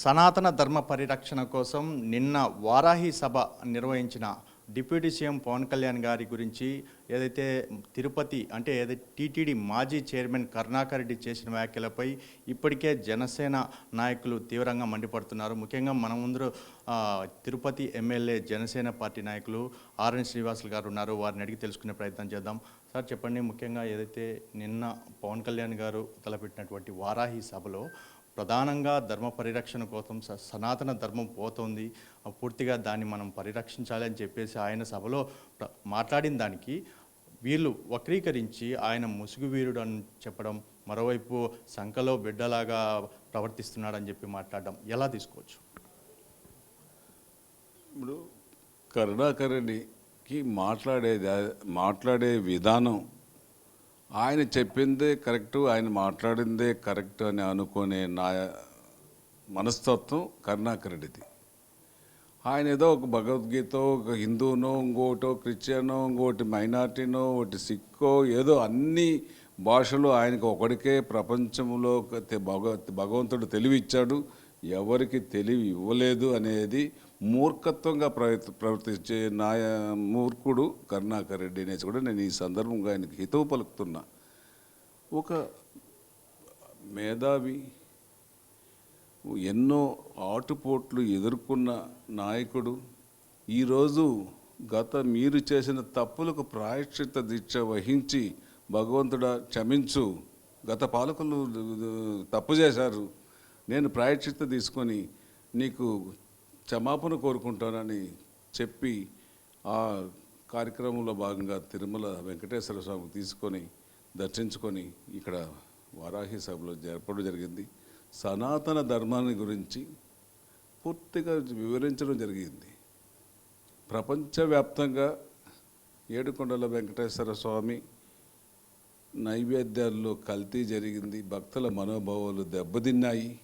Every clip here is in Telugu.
సనాతన ధర్మ పరిరక్షణ కోసం నిన్న వారాహి సభ నిర్వహించిన డిప్యూటీ సీఎం పవన్ కళ్యాణ్ గారి గురించి ఏదైతే తిరుపతి అంటే ఏదైతే టీటీడీ మాజీ చైర్మన్ కరుణాకర్ రెడ్డి చేసిన వ్యాఖ్యలపై ఇప్పటికే జనసేన నాయకులు తీవ్రంగా మండిపడుతున్నారు. ముఖ్యంగా మన ముందు తిరుపతి ఎమ్మెల్యే జనసేన పార్టీ నాయకులు ఆర్ఎన్ శ్రీనివాసులు గారు ఉన్నారు. వారిని అడిగి తెలుసుకునే ప్రయత్నం చేద్దాం. సార్ చెప్పండి ముఖ్యంగా ఏదైతే నిన్న పవన్ కళ్యాణ్ గారు తలపెట్టినటువంటి వారాహి సభలో ప్రధానంగా ధర్మ పరిరక్షణ కోసం స- సనాతన ధర్మం పోతోంది. పూర్తిగా దాన్ని మనం పరిరక్షించాలి అని చెప్పేసి ఆయన సభలో మాట్లాడిన దానికి వీళ్ళు వక్రీకరించి ఆయన ముసుగు వీరుడు అని చెప్పడం మరోవైపు సంఖలో బిడ్డలాగా ప్రవర్తిస్తున్నాడని చెప్పి మాట్లాడడం ఎలా తీసుకోవచ్చు? ఇప్పుడు కరుణాకరుడికి మాట్లాడే మాట్లాడే విధానం ఆయన చెప్పిందే కరెక్టు ఆయన మాట్లాడిందే కరెక్ట్ అని అనుకునే నా మనస్తత్వం కరుణాకర్ ఆయన ఏదో ఒక భగవద్గీత ఒక హిందూనో ఇంకోటో క్రిస్టియనో ఇంకోటి మైనార్టీనో ఒకటి సిక్కో ఏదో అన్ని భాషలు ఆయనకు ఒకడికే ప్రపంచంలో భగ భగవంతుడు తెలివిచ్చాడు. ఎవరికి తెలివి ఇవ్వలేదు అనేది మూర్ఖత్వంగా ప్రవర్తించే నాయ మూర్ఖుడు కరుణాకర్ రెడ్డి అనేసి కూడా నేను ఈ సందర్భంగా ఆయనకి హితవు పలుకుతున్నా ఒక మేధావి ఎన్నో ఆటుపోట్లు ఎదుర్కొన్న నాయకుడు ఈరోజు గత మీరు చేసిన తప్పులకు ప్రాయశ్చిత దీక్ష వహించి భగవంతుడా క్షమించు గత పాలకులు తప్పు చేశారు నేను ప్రాయశ్చిత్త తీసుకొని నీకు క్షమాపణ కోరుకుంటానని చెప్పి ఆ కార్యక్రమంలో భాగంగా తిరుమల వెంకటేశ్వర స్వామి తీసుకొని దర్శించుకొని ఇక్కడ వారాహి సభలో జరపడం జరిగింది. సనాతన ధర్మాన్ని గురించి పూర్తిగా వివరించడం జరిగింది. ప్రపంచవ్యాప్తంగా ఏడుకొండల వెంకటేశ్వర స్వామి నైవేద్యాల్లో కల్తీ జరిగింది. భక్తుల మనోభావాలు దెబ్బతిన్నాయి.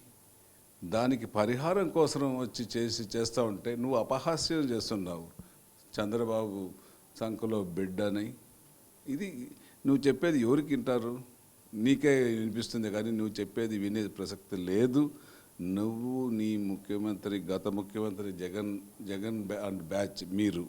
దానికి పరిహారం కోసం వచ్చి చేసి చేస్తూ ఉంటే నువ్వు అపహాస్యం చేస్తున్నావు. చంద్రబాబు సంఖలో బిడ్డని. ఇది నువ్వు చెప్పేది ఎవరికి వింటారు? నీకే వినిపిస్తుంది కానీ నువ్వు చెప్పేది వినే ప్రసక్తి లేదు. నువ్వు నీ ముఖ్యమంత్రి గత ముఖ్యమంత్రి జగన్ జగన్ అండ్ బ్యాచ్ మీరు.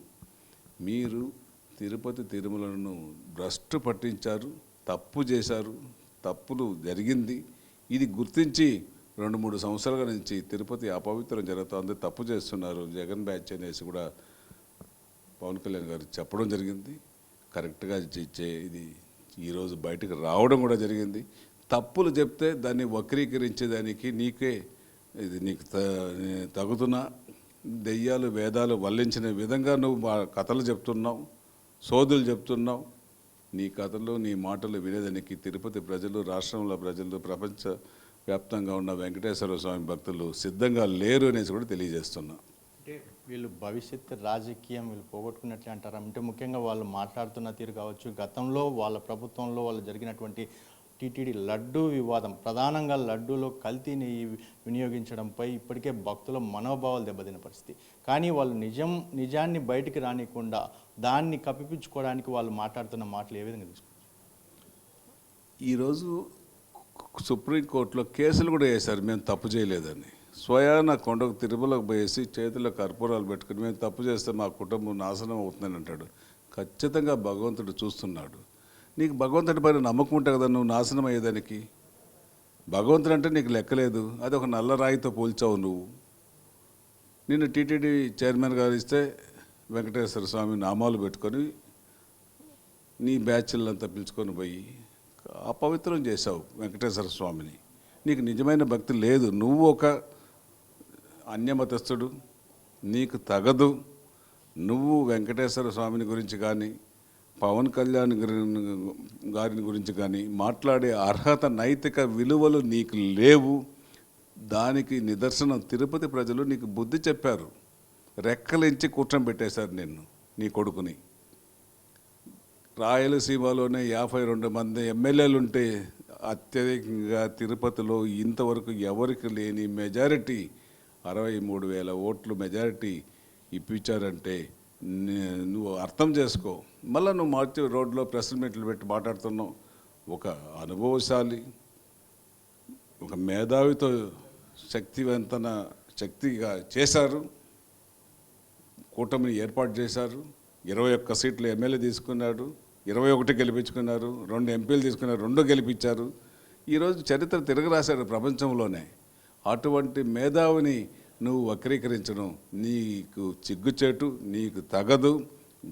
మీరు తిరుపతి తిరుమలను భ్రష్టు పట్టించారు తప్పు చేశారు తప్పులు జరిగింది. ఇది గుర్తించి రెండు మూడు సంవత్సరాల నుంచి తిరుపతి అపవిత్రం జరుగుతోంది తప్పు చేస్తున్నారు జగన్ బ్యాచ్ అనేసి కూడా పవన్ కళ్యాణ్ గారు చెప్పడం జరిగింది. కరెక్ట్గా చే- ఇది ఈరోజు బయటకు రావడం కూడా జరిగింది. తప్పులు చెప్తే దాన్ని వక్రీకరించేదానికి నీకే ఇది నీకు త- తగుతున్న దెయ్యాలు వేదాలు వల్లించిన విధంగా నువ్వు మా కథలు చెప్తున్నావు సోదులు చెప్తున్నావు. నీ కథలు నీ మాటలు వినేదానికి తిరుపతి ప్రజలు రాష్ట్రంలో ప్రజలు ప్రపంచ వ్యాప్తంగా ఉన్న వెంకటేశ్వర స్వామి భక్తులు సిద్ధంగా లేరు అనేసి కూడా తెలియజేస్తున్నా. అంటే వీళ్ళు భవిష్యత్తు రాజకీయం వీళ్ళు పోగొట్టుకున్నట్లే అంటారా? అంటే ముఖ్యంగా వాళ్ళు మాట్లాడుతున్న తీరు కావచ్చు గతంలో వాళ్ళ ప్రభుత్వంలో వాళ్ళు జరిగినటువంటి టీటీడీ లడ్డూ వివాదం ప్రధానంగా లడ్డూలో కల్తీని వినియోగించడంపై ఇప్పటికే భక్తుల మనోభావాలు దెబ్బతిన్న పరిస్థితి. కానీ వాళ్ళు నిజం నిజాన్ని బయటికి రానికుండా దాన్ని కప్పిపించుకోవడానికి వాళ్ళు మాట్లాడుతున్న మాటలు ఏ విధంగా తీసుకోవచ్చు ఈరోజు సుప్రీంకోర్టులో కేసులు కూడా వేశారు. మేము తప్పు చేయలేదని. స్వయాన కొండకు తిరుమలకు పోయేసి చేతిలో కర్పూరాలు పెట్టుకుని మేము తప్పు చేస్తే మా కుటుంబం నాశనం అవుతుందని అంటాడు. ఖచ్చితంగా భగవంతుడు చూస్తున్నాడు. నీకు భగవంతుడి పైన నమ్మకం ఉంటుంది కదా నువ్వు నాశనం అయ్యేదానికి? భగవంతుడు అంటే నీకు లెక్కలేదు అది ఒక నల్ల రాయితో పోల్చావు నువ్వు. నిన్ను టీటీడీ చైర్మన్ గారు ఇస్తే వెంకటేశ్వర స్వామి నామాలు పెట్టుకొని నీ బ్యాచ్లంతా పిలుచుకొని పోయి అపవిత్రం చేశావు వెంకటేశ్వర స్వామిని. నీకు నిజమైన భక్తి లేదు. నువ్వు ఒక అన్యమతస్థుడు. నీకు తగదు. నువ్వు వెంకటేశ్వర స్వామిని గురించి కానీ పవన్ కళ్యాణ్ గారిని గురించి కానీ మాట్లాడే అర్హత నైతిక విలువలు నీకు లేవు. దానికి నిదర్శనం తిరుపతి ప్రజలు నీకు బుద్ధి చెప్పారు. రెక్కలించి కూర్చోబెట్టేశారు నిన్ను నీ కొడుకుని. రాయలసీమలోనే యాభై రెండు మంది ఎమ్మెల్యేలు ఉంటే అత్యధికంగా తిరుపతిలో ఇంతవరకు ఎవరికి లేని మెజారిటీ అరవై మూడు వేల ఓట్లు మెజారిటీ ఇప్పించారంటే నువ్వు అర్థం చేసుకో. మళ్ళీ నువ్వు మార్చి రోడ్లో ప్రెస్ మీట్లు పెట్టి మాట్లాడుతున్నావు. ఒక అనుభవశాలి ఒక మేధావితో శక్తివంతన శక్తిగా చేశారు. కూటమిని ఏర్పాటు చేశారు. ఇరవై ఒక్క సీట్లు ఎమ్మెల్యే తీసుకున్నాడు. ఇరవై ఒకటి గెలిపించుకున్నారు రెండు ఎంపీలు తీసుకున్నారు రెండు గెలిపించారు. ఈరోజు చరిత్ర తిరగరాశారు ప్రపంచంలోనే. అటువంటి మేధావిని నువ్వు వక్రీకరించడం నీకు చిగ్గుచేటు నీకు తగదు.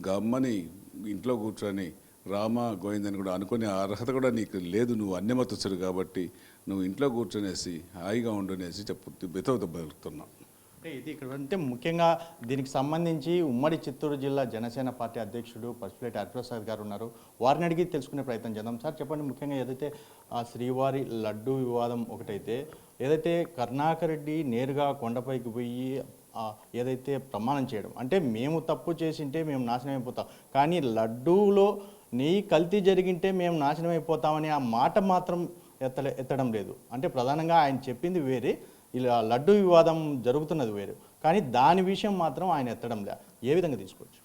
గమ్మని ఇంట్లో కూర్చొని రామ గోవిందని కూడా అనుకునే అర్హత కూడా నీకు లేదు. నువ్వు అన్యమతస్తుడు కాబట్టి నువ్వు ఇంట్లో కూర్చొనేసి హాయిగా ఉండునేసి చెప్పు బితవత బతుకుతున్నావు. అంటే ఇది ఇక్కడ అంటే ముఖ్యంగా దీనికి సంబంధించి ఉమ్మడి చిత్తూరు జిల్లా జనసేన పార్టీ అధ్యక్షుడు పసుపులేటి హరిప్రసాద్ గారు ఉన్నారు. వారిని అడిగి తెలుసుకునే ప్రయత్నం చేద్దాం. సార్ చెప్పండి ముఖ్యంగా ఏదైతే ఆ శ్రీవారి లడ్డు వివాదం ఒకటైతే ఏదైతే కర్ణాకర్ రెడ్డి నేరుగా కొండపైకి పోయి ఏదైతే ప్రమాణం చేయడం అంటే మేము తప్పు చేసింటే మేము నాశనం అయిపోతాం కానీ లడ్డూలో నెయ్యి కల్తీ జరిగింటే మేము నాశనం అయిపోతామని ఆ మాట మాత్రం ఎత్తలే ఎత్తడం లేదు. అంటే ప్రధానంగా ఆయన చెప్పింది వేరే ఇలా లడ్డు వివాదం జరుగుతున్నది వేరు. కానీ దాని విషయం మాత్రం ఆయన ఎత్తడం లే. ఏ విధంగా తీసుకోవచ్చు?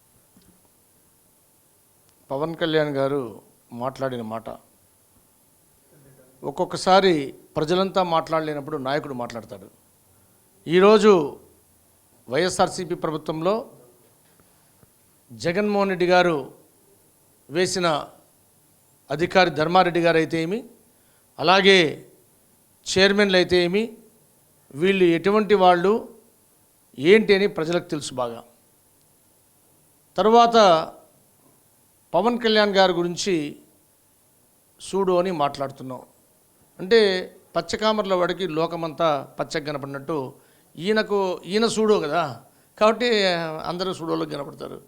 పవన్ కళ్యాణ్ గారు మాట్లాడిన మాట. ఒక్కొక్కసారి ప్రజలంతా మాట్లాడలేనప్పుడు నాయకుడు మాట్లాడతాడు. ఈరోజు వైఎస్ఆర్సీపీ ప్రభుత్వంలో జగన్మోహన్ రెడ్డి గారు వేసిన అధికారి ధర్మారెడ్డి గారు అయితే ఏమి? అలాగే చైర్మన్లు అయితే ఏమి? వీళ్ళు ఎటువంటి వాళ్ళు ఏంటి అని ప్రజలకు తెలుసు బాగా. తర్వాత పవన్ కళ్యాణ్ గారి గురించి సూడు అని మాట్లాడుతున్నాం. అంటే పచ్చకామర్ల వాడికి లోకమంతా పచ్చగా కనపడినట్టు ఈయనకు ఈయన సూడో కదా. కాబట్టి అందరూ సూడోలకు కనపడతారు.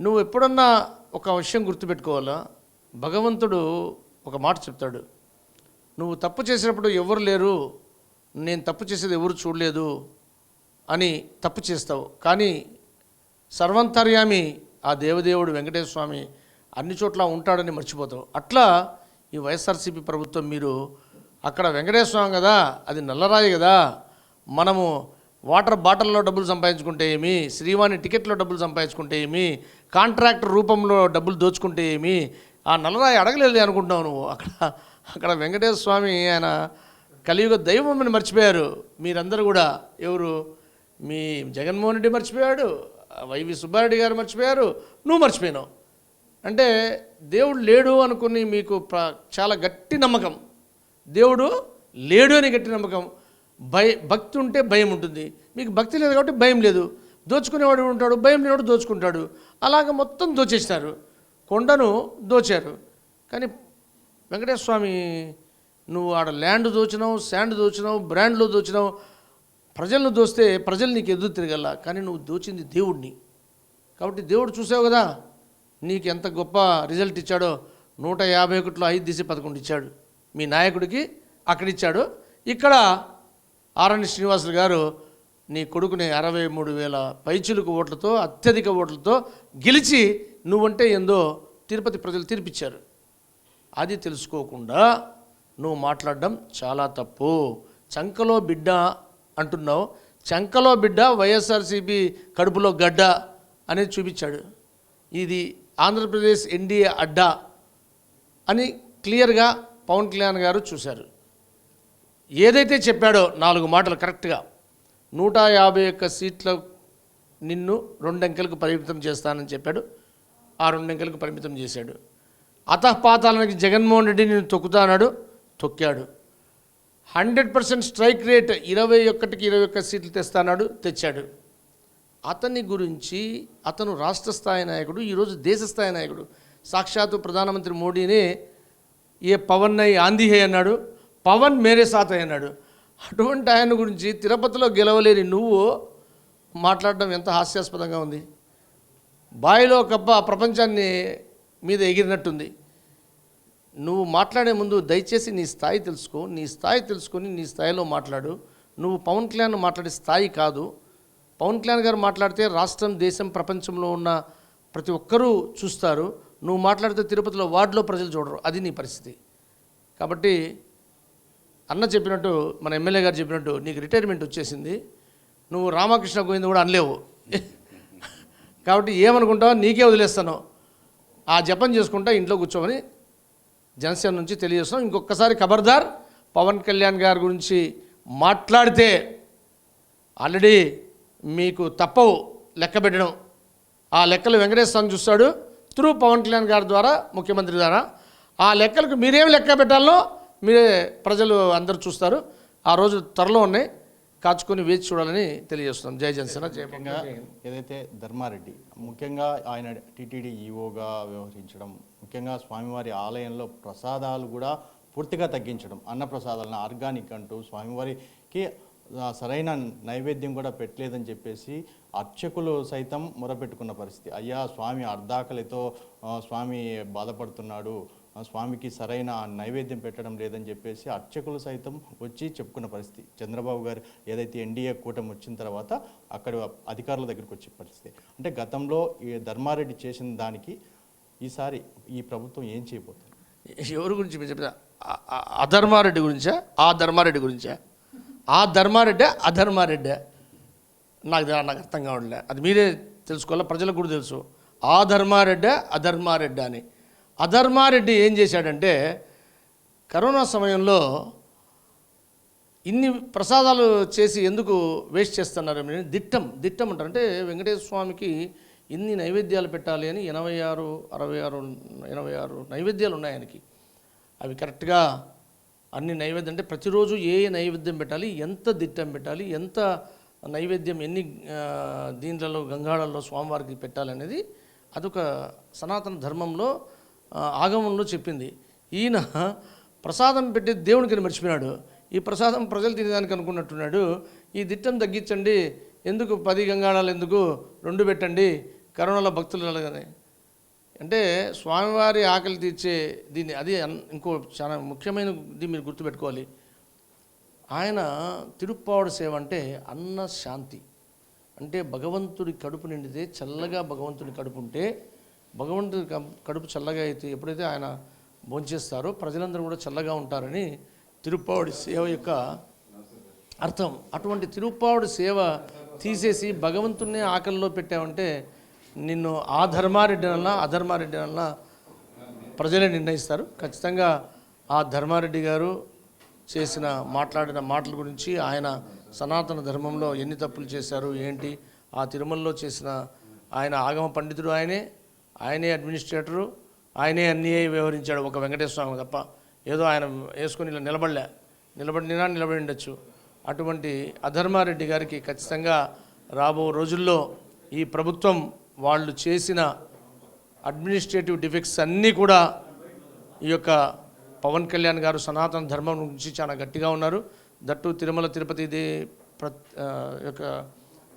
నువ్వు ఎప్పుడన్నా ఒక విషయం గుర్తుపెట్టుకోవాలా? భగవంతుడు ఒక మాట చెప్తాడు. నువ్వు తప్పు చేసినప్పుడు ఎవరు లేరు? నేను తప్పు చేసేది ఎవరు చూడలేదు అని తప్పు చేస్తావు. కానీ సర్వంతర్యామి ఆ దేవదేవుడు వెంకటేశ్వర స్వామి అన్ని చోట్ల ఉంటాడని మర్చిపోతావు. అట్లా ఈ వైఎస్ఆర్సీపీ ప్రభుత్వం మీరు అక్కడ వెంకటేశ్వర స్వామి కదా అది నల్లరాయి కదా మనము వాటర్ బాటిల్లో డబ్బులు సంపాదించుకుంటే ఏమి శ్రీవాణి టికెట్లో డబ్బులు సంపాదించుకుంటే ఏమి కాంట్రాక్ట్ రూపంలో డబ్బులు దోచుకుంటే ఏమి ఆ నల్లరాయి అడగలేదు అనుకుంటున్నావు నువ్వు. అక్కడ అక్కడ వెంకటేశ్వర స్వామి ఆయన కలియుగ దైవమని మర్చిపోయారు. మీరందరూ కూడా ఎవరు? మీ జగన్మోహన్ రెడ్డి మర్చిపోయాడు వైవి సుబ్బారెడ్డి గారు మర్చిపోయారు నువ్వు మర్చిపోయినావు. అంటే దేవుడు లేడు అనుకుని మీకు చాలా గట్టి నమ్మకం. దేవుడు లేడు అని గట్టి నమ్మకం. భయ భక్తి ఉంటే భయం ఉంటుంది. మీకు భక్తి లేదు కాబట్టి భయం లేదు. దోచుకునేవాడు ఉంటాడు భయం లేనివాడు దోచుకుంటాడు. అలాగ మొత్తం దోచేసినారు కొండను దోచారు. కానీ వెంకటేశ్వర స్వామి నువ్వు ఆడ ల్యాండ్ దోచినావు శాండ్ దోచినావు బ్రాండ్లో దోచినావు. ప్రజలను దోస్తే ప్రజలు నీకు ఎదురు తిరగల. కానీ నువ్వు దోచింది దేవుడిని కాబట్టి దేవుడు చూసావు కదా నీకు ఎంత గొప్ప రిజల్ట్ ఇచ్చాడో. నూట యాభై ఒకటిలో ఐదు తీసి పదకొండు ఇచ్చాడు. మీ నాయకుడికి అక్కడ ఇచ్చాడు. ఇక్కడ ఆరణి శ్రీనివాసులు గారు నీ కొడుకుని అరవై మూడు వేల పైచులకు ఓట్లతో అత్యధిక ఓట్లతో గెలిచి నువ్వంటే ఏందో తిరుపతి ప్రజలు తీర్పిచ్చారు. అది తెలుసుకోకుండా నువ్వు మాట్లాడడం చాలా తప్పు. చంకలో బిడ్డ అంటున్నావు. చంకలో బిడ్డ వైఎస్ఆర్సీపీ కడుపులో గడ్డ అనేది చూపించాడు. ఇది ఆంధ్రప్రదేశ్ ఎన్డీఏ అడ్డా అని క్లియర్గా పవన్ కళ్యాణ్ గారు చూశారు. ఏదైతే చెప్పాడో నాలుగు మాటలు కరెక్ట్గా. నూట యాభై ఒక్క సీట్ల నిన్ను రెండంకెలకు పరిమితం చేస్తానని చెప్పాడు. ఆ రెండంకెలకు పరిమితం చేశాడు. అతపాతాలనికి జగన్మోహన్ రెడ్డి నేను తొక్కుతానాడు. తొక్కాడు. హండ్రెడ్ పర్సెంట్ స్ట్రైక్ రేట్ ఇరవై ఒక్కటికి ఇరవై ఒక్క సీట్లు తెస్తానాడు తెచ్చాడు. అతని గురించి అతను రాష్ట్ర స్థాయి నాయకుడు ఈరోజు దేశ స్థాయి నాయకుడు. సాక్షాత్తు ప్రధానమంత్రి మోడీనే ఏ పవన్ నై ఆంధీ అన్నాడు పవన్ మేరే సాత్ అన్నాడు. అటువంటి ఆయన గురించి తిరుపతిలో గెలవలేని నువ్వు మాట్లాడడం ఎంత హాస్యాస్పదంగా ఉంది. బాయిలో కప్ప ప్రపంచాన్ని మీద ఎగిరినట్టుంది. నువ్వు మాట్లాడే ముందు దయచేసి నీ స్థాయి తెలుసుకో నీ స్థాయి తెలుసుకొని నీ స్థాయిలో మాట్లాడు. నువ్వు పవన్ కళ్యాణ్ మాట్లాడే స్థాయి కాదు. పవన్ కళ్యాణ్ గారు మాట్లాడితే రాష్ట్రం దేశం ప్రపంచంలో ఉన్న ప్రతి ఒక్కరూ చూస్తారు. నువ్వు మాట్లాడితే తిరుపతిలో వార్డులో ప్రజలు చూడరు. అది నీ పరిస్థితి. కాబట్టి అన్న చెప్పినట్టు మన ఎమ్మెల్యే గారు చెప్పినట్టు నీకు రిటైర్మెంట్ వచ్చేసింది. నువ్వు రామకృష్ణ గోవింద కూడా అనలేవు. కాబట్టి ఏమనుకుంటావో నీకే వదిలేస్తాను. ఆ జపం చేసుకుంటా ఇంట్లో కూర్చోమని జనసేన నుంచి తెలియజేస్తున్నాం. ఇంకొకసారి ఖబర్దార్ పవన్ కళ్యాణ్ గారి గురించి మాట్లాడితే ఆల్రెడీ మీకు తప్పవు లెక్క పెట్టడం. ఆ లెక్కలు వెంకటేశ్వర స్వామి చూస్తాడు. త్రూ పవన్ కళ్యాణ్ గారి ద్వారా ముఖ్యమంత్రి ద్వారా. ఆ లెక్కలకు మీరేం లెక్క పెట్టాలో మీరే ప్రజలు అందరూ చూస్తారు. ఆ రోజు త్వరలో ఉన్నాయి. కాచుకొని వేచి చూడాలని తెలియజేస్తున్నాం. జై జనసేన జై ముఖ్యంగా ఏదైతే ధర్మారెడ్డి ముఖ్యంగా ఆయన టీటీడీ ఈఓగా వ్యవహరించడం ముఖ్యంగా స్వామివారి ఆలయంలో ప్రసాదాలు కూడా పూర్తిగా తగ్గించడం అన్న ప్రసాదాలను ఆర్గానిక్ అంటూ స్వామివారికి సరైన నైవేద్యం కూడా పెట్టలేదని చెప్పేసి అర్చకులు సైతం మొరపెట్టుకున్న పరిస్థితి. అయ్యా స్వామి అర్ధాకలితో స్వామి బాధపడుతున్నాడు స్వామికి సరైన నైవేద్యం పెట్టడం లేదని చెప్పేసి అర్చకులు సైతం వచ్చి చెప్పుకున్న పరిస్థితి. చంద్రబాబు గారు ఏదైతే ఎన్డీఏ కూటమి వచ్చిన తర్వాత అక్కడ అధికారుల దగ్గరికి వచ్చే పరిస్థితి. అంటే గతంలో ఈ ధర్మారెడ్డి చేసిన దానికి ఈసారి ఈ ప్రభుత్వం ఏం చేయబోతుంది? ఎవరి గురించి మీరు చెప్పిన ఆ- అధర్మారెడ్డి గురించా? ఆ ధర్మారెడ్డి గురించా? ఆ ధర్మారెడ్డే? అధర్మారెడ్డే నాకు నాకు అర్థం కావట్లే. అది మీరే తెలుసుకోవాలి? ప్రజలకు కూడా తెలుసు. ఆ ధర్మారెడ్డే? అధర్మారెడ్డి అని. అధర్మారెడ్డి ఏం చేశాడంటే కరోనా సమయంలో ఇన్ని ప్రసాదాలు చేసి ఎందుకు వేస్ట్ చేస్తున్నారు? దిట్టం దిట్టం అంటారు. అంటే వెంకటేశ్వర స్వామికి ఇన్ని నైవేద్యాలు పెట్టాలి అని ఎనభై ఆరు అరవై ఆరు ఎనభై ఆరు నైవేద్యాలు ఉన్నాయి ఆయనకి. అవి కరెక్ట్గా అన్ని నైవేద్యం అంటే ప్రతిరోజు ఏ ఏ నైవేద్యం పెట్టాలి ఎంత దిట్టం పెట్టాలి ఎంత నైవేద్యం ఎన్ని దీంట్లలో గంగాళల్లో స్వామివారికి పెట్టాలి అనేది అదొక సనాతన ధర్మంలో ఆగమంలో చెప్పింది. ఈయన ప్రసాదం పెట్టి దేవునికి మర్చిపోయినాడు. ఈ ప్రసాదం ప్రజలు తినేదానికి అనుకున్నట్టున్నాడు. ఈ దిట్టం తగ్గించండి. ఎందుకు పది గంగాళాలు ఎందుకు? రెండు పెట్టండి. కరోనాలో భక్తులు అలాగని అంటే స్వామివారి ఆకలి తీర్చే దీన్ని అది ఇంకో చాలా ముఖ్యమైనది మీరు గుర్తుపెట్టుకోవాలి. ఆయన తిరుప్పావడ సేవ అంటే అన్న శాంతి. అంటే భగవంతుడి కడుపు నిండితే చల్లగా భగవంతుడి కడుపు ఉంటే భగవంతుడి కడుపు చల్లగా అయితే ఎప్పుడైతే ఆయన భోంచేస్తారో ప్రజలందరూ కూడా చల్లగా ఉంటారని తిరుప్పావుడి సేవ యొక్క అర్థం. అటువంటి తిరుప్పావుడి సేవ తీసేసి భగవంతుణ్ణి ఆకలిలో పెట్టావంటే నిన్ను ఆ ధర్మారెడ్డి అన్నా అధర్మారెడ్డి అన్నా ప్రజలే నిర్ణయిస్తారు. ఖచ్చితంగా ఆ ధర్మారెడ్డి గారు చేసిన మాట్లాడిన మాటల గురించి ఆయన సనాతన ధర్మంలో ఎన్ని తప్పులు చేశారు ఏంటి ఆ తిరుమలలో చేసిన ఆయన ఆగమ పండితుడు ఆయనే. ఆయనే అడ్మినిస్ట్రేటరు ఆయనే అన్నీ వ్యవహరించాడు ఒక వెంకటేశ్వర స్వామి తప్ప. ఏదో ఆయన వేసుకుని ఇలా నిలబడలే. నిలబడినా నిలబడి ఉండొచ్చు. అటువంటి అధర్మారెడ్డి గారికి ఖచ్చితంగా రాబో రోజుల్లో ఈ ప్రభుత్వం వాళ్ళు చేసిన అడ్మినిస్ట్రేటివ్ డిఫెక్ట్స్ అన్నీ కూడా ఈ యొక్క పవన్ కళ్యాణ్ గారు సనాతన ధర్మం గురించి చాలా గట్టిగా ఉన్నారు. దట్టు తిరుమల తిరుపతిది ప్ర యొక్క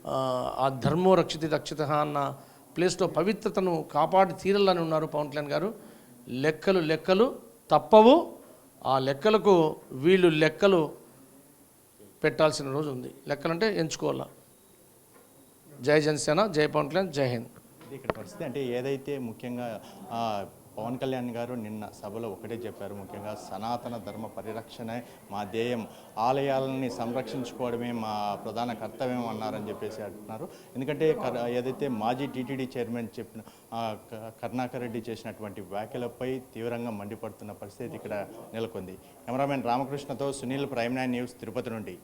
ఆ, ఆ ధర్మో రక్షిత రక్షిత అన్న ప్లేస్లో పవిత్రతను కాపాడి తీరాలని ఉన్నారు పవన్ కళ్యాణ్ గారు. లెక్కలు లెక్కలు తప్పవు. ఆ లెక్కలకు వీళ్ళు లెక్కలు పెట్టాల్సిన రోజు ఉంది. లెక్కలంటే ఎంచుకోవాలా? జై జనసేన జై పవన్ కళ్యాణ్ జై హింద్. ఇక్కడ పరిస్థితి అంటే ఏదైతే ముఖ్యంగా పవన్ కళ్యాణ్ గారు నిన్న సభలో ఒకటే చెప్పారు ముఖ్యంగా సనాతన ధర్మ పరిరక్షణే మా ధ్యేయం. ఆలయాలని సంరక్షించుకోవడమే మా ప్రధాన కర్తవ్యం అన్నారని చెప్పేసి అంటున్నారు. ఎందుకంటే కర్- ఏదైతే మాజీ టీటీడీ చైర్మన్ చెప్పిన ఆ, కరుణాకర్ రెడ్డి చేసినటువంటి వ్యాఖ్యలపై తీవ్రంగా మండిపడుతున్న పరిస్థితి ఇక్కడ నెలకొంది. Cameraman రామకృష్ణతో Sunil Prime nine news Tirupati నుండి.